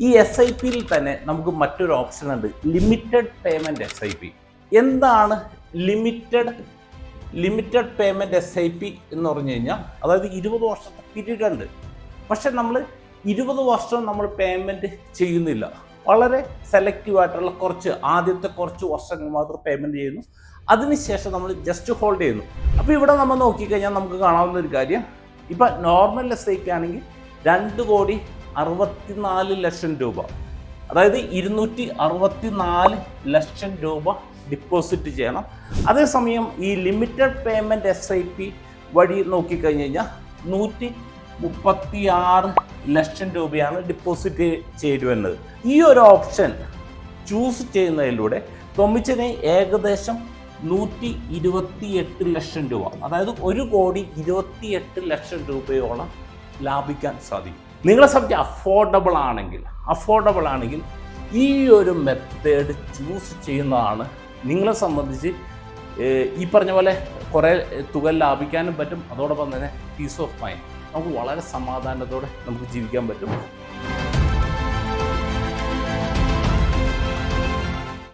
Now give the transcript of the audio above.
ഈ S I പിയിൽ തന്നെ നമുക്ക് മറ്റൊരു ഓപ്ഷൻ ഉണ്ട്. Limited payment S I P എന്താണ് limited limited payment S I P എന്ന് പറഞ്ഞു കഴിഞ്ഞാൽ അതായത് ഇരുപത് വർഷത്തെ പീരീഡ് ഉണ്ട്. പക്ഷെ നമ്മൾ ഇരുപത് വർഷം നമ്മൾ പേയ്മെന്റ് ചെയ്യുന്നില്ല. വളരെ സെലക്റ്റീവ് ആയിട്ടുള്ള കുറച്ച് ആദ്യത്തെ കുറച്ച് വർഷങ്ങൾ മാത്രം പേയ്മെന്റ് ചെയ്യുന്നു. അതിനുശേഷം നമ്മൾ ജസ്റ്റ് ഹോൾഡ് ചെയ്യുന്നു. അപ്പോൾ ഇവിടെ നമ്മൾ നോക്കിക്കഴിഞ്ഞാൽ നമുക്ക് കാണാവുന്ന ഒരു കാര്യം ഇപ്പം നോർമൽ എസ് ഐ പി ആണെങ്കിൽ രണ്ട് കോടി അറുപത്തിനാല് ലക്ഷം രൂപ. അതായത് ഇരുന്നൂറ്റി അറുപത്തി നാല് ലക്ഷം രൂപ ഡിപ്പോസിറ്റ് ചെയ്യണം. അതേസമയം ഈ limited payment S I P വഴി നോക്കിക്കഴിഞ്ഞ് കഴിഞ്ഞാൽ നൂറ്റി മുപ്പത്തി ആറ് ലക്ഷം രൂപയാണ് ഡിപ്പോസിറ്റ് ചെയ്തു വരുന്നത്. ഈ ഒരു ഓപ്ഷൻ ചൂസ് ചെയ്യുന്നതിലൂടെ ടൊമിച്ചന് ഏകദേശം നൂറ്റി ഇരുപത്തി എട്ട് ലക്ഷം രൂപ. അതായത് ഒരു കോടി ഇരുപത്തി എട്ട് ലക്ഷം രൂപയോളം ലാഭിക്കാൻ സാധിക്കും. നിങ്ങളെ സംബന്ധിച്ച് അഫോർഡബിൾ ആണെങ്കിൽ അഫോർഡബിൾ ആണെങ്കിൽ ഈ ഒരു മെത്തേഡ് ചൂസ് ചെയ്യുന്നതാണ് നിങ്ങളെ സംബന്ധിച്ച് ഈ പറഞ്ഞ പോലെ കുറേ തുക ലാഭിക്കാനും പറ്റും. അതോടൊപ്പം തന്നെ പീസ് ഓഫ് മൈൻഡ് നമുക്ക് വളരെ സമാധാനത്തോടെ നമുക്ക് ജീവിക്കാൻ പറ്റും.